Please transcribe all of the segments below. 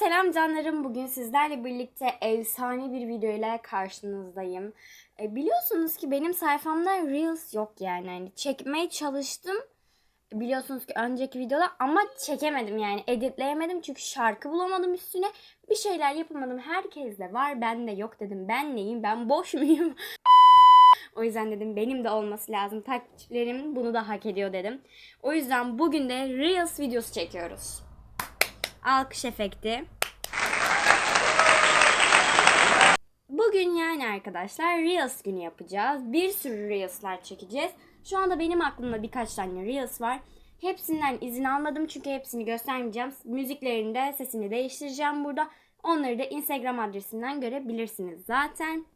selam canlarım. Bugün sizlerle birlikte efsane bir video ile karşınızdayım. E, biliyorsunuz ki benim sayfamda Reels yok yani. Hani çekmeye çalıştım. Biliyorsunuz ki önceki videoda ama çekemedim yani editleyemedim çünkü şarkı bulamadım üstüne. Bir şeyler yapamadım. Herkes de var ben de yok dedim. Ben neyim ben boş muyum? O yüzden dedim benim de olması lazım. Takipçilerim bunu da hak ediyor dedim. O yüzden bugün de Reels videosu çekiyoruz. Alkış efekti. Bugün yani arkadaşlar Reels günü yapacağız. Bir sürü Reels'lar çekeceğiz. Şu anda benim aklımda birkaç tane Reels var. Hepsinden izin almadım çünkü hepsini göstermeyeceğim. Müziklerini de sesini değiştireceğim burada. Onları da Instagram adresinden görebilirsiniz zaten.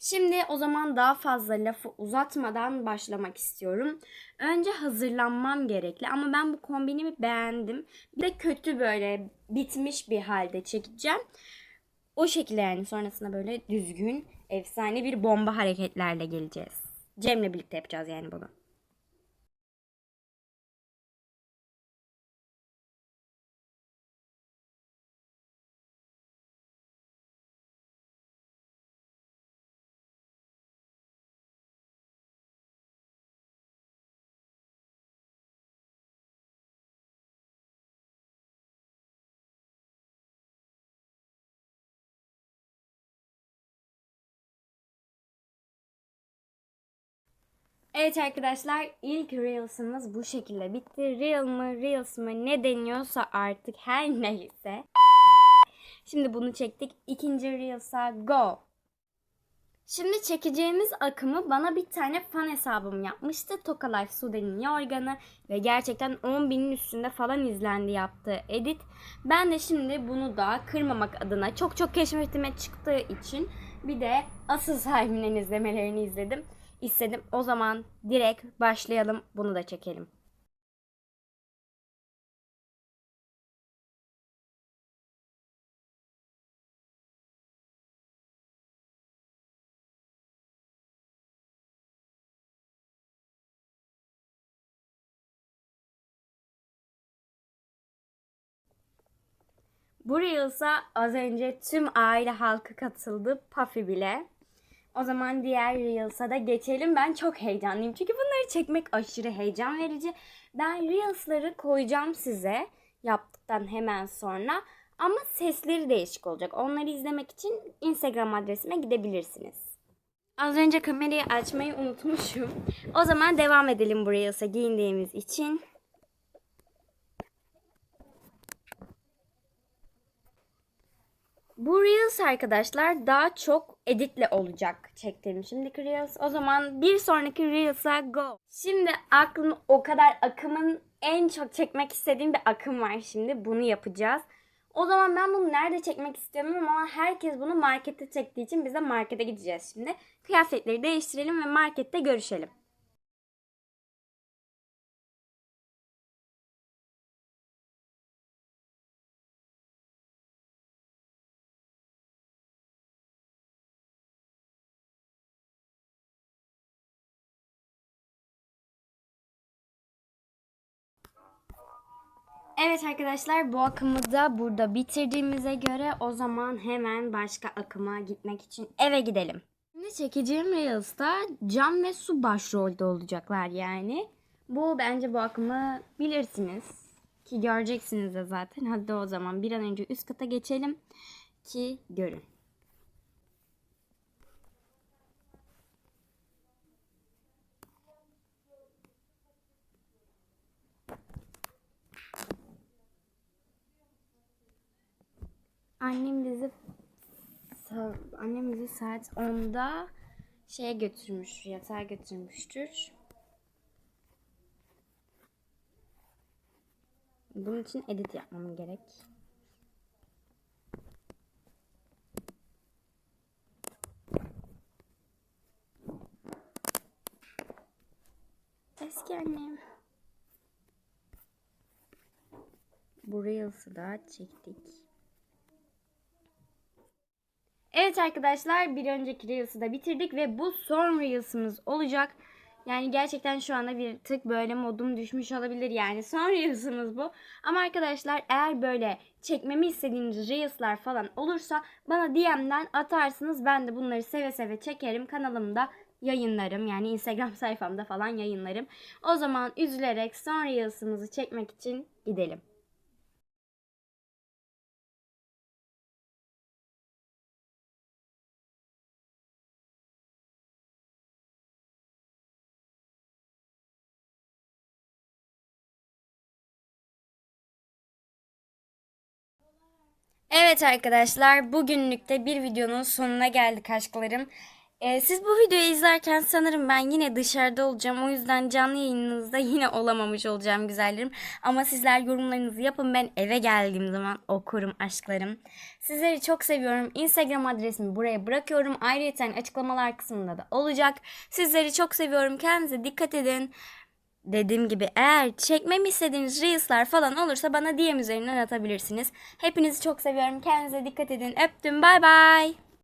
Şimdi o zaman daha fazla lafı uzatmadan başlamak istiyorum. Önce hazırlanmam gerekli ama ben bu kombinimi beğendim. Bir de kötü böyle bitmiş bir halde çekeceğim. O şekilde yani sonrasında böyle düzgün, efsane bir bomba hareketlerle geleceğiz. Cem'le birlikte yapacağız yani bunu. Evet arkadaşlar ilk Reels'ımız bu şekilde bitti. Reel mı Reels mı ne deniyorsa artık her neyse. Şimdi bunu çektik. İkinci Reels'a go. Şimdi çekeceğimiz akımı bana bir tane fan hesabım yapmıştı. Toka Life Sude'nin yorganı ve gerçekten 10 binin üstünde falan izlendi yaptığı edit. Ben de şimdi bunu da kırmamak adına çok çok keşfetime çıktığı için bir de asıl sahibinden izlemelerini izledim. İstedim. O zaman direkt başlayalım. Bunu da çekelim. Bu Reels'a az önce tüm aile halkı katıldı. Puffy bile. O zaman diğer Reels'a da geçelim. Ben çok heyecanlıyım. Çünkü bunları çekmek aşırı heyecan verici. Ben Reels'ları koyacağım size yaptıktan hemen sonra. Ama sesleri değişik olacak. Onları izlemek için Instagram adresime gidebilirsiniz. Az önce kamerayı açmayı unutmuşum. O zaman devam edelim bu Reels'a giyindiğimiz için. Bu Reels arkadaşlar daha çok editle olacak çektiğim şimdiki Reels. O zaman bir sonraki Reels'a go. Şimdi aklım o kadar akımın en çok çekmek istediğim bir akım var şimdi. Bunu yapacağız. O zaman ben bunu nerede çekmek istiyorum ama herkes bunu markette çektiği için biz de markete gideceğiz şimdi. Kıyafetleri değiştirelim ve markette görüşelim. Evet arkadaşlar bu akımı da burada bitirdiğimize göre o zaman hemen başka akıma gitmek için eve gidelim. Şimdi çekeceğim Reels'ta Can ve Su başrolde olacaklar yani. Bu bence bu akımı bilirsiniz. Ki göreceksiniz de zaten. Hadi o zaman bir an önce üst kata geçelim ki görün. Annem bizi annem bizi saat 10'da şeye götürmüş, yatağa götürmüştür. Bunun için edit yapmam gerek. Eski annem. Bu Reels'ı da çektik. Evet arkadaşlar bir önceki Reels'ı da bitirdik ve bu son Reels'ımız olacak. Yani gerçekten şu anda bir tık böyle modum düşmüş olabilir yani. Son Reels'ımız bu. Ama arkadaşlar eğer böyle çekmemi istediğiniz Reels'lar falan olursa bana DM'den atarsınız. Ben de bunları seve seve çekerim. Kanalımda yayınlarım. Yani Instagram sayfamda falan yayınlarım. O zaman üzülerek son Reels'ımızı çekmek için gidelim. Evet arkadaşlar bugünlük de bir videonun sonuna geldik aşklarım. Ee, siz bu videoyu izlerken sanırım ben yine dışarıda olacağım. O yüzden canlı yayınınızda yine olamamış olacağım güzellerim. Ama sizler yorumlarınızı yapın ben eve geldiğim zaman okurum aşklarım. Sizleri çok seviyorum. Instagram adresimi buraya bırakıyorum. Ayrıca açıklamalar kısmında da olacak. Sizleri çok seviyorum. Kendinize dikkat edin. Dediğim gibi eğer çekmemi istediğiniz Reels'lar falan olursa bana DM üzerinden atabilirsiniz. Hepinizi çok seviyorum. Kendinize dikkat edin. Öptüm. Bay bay.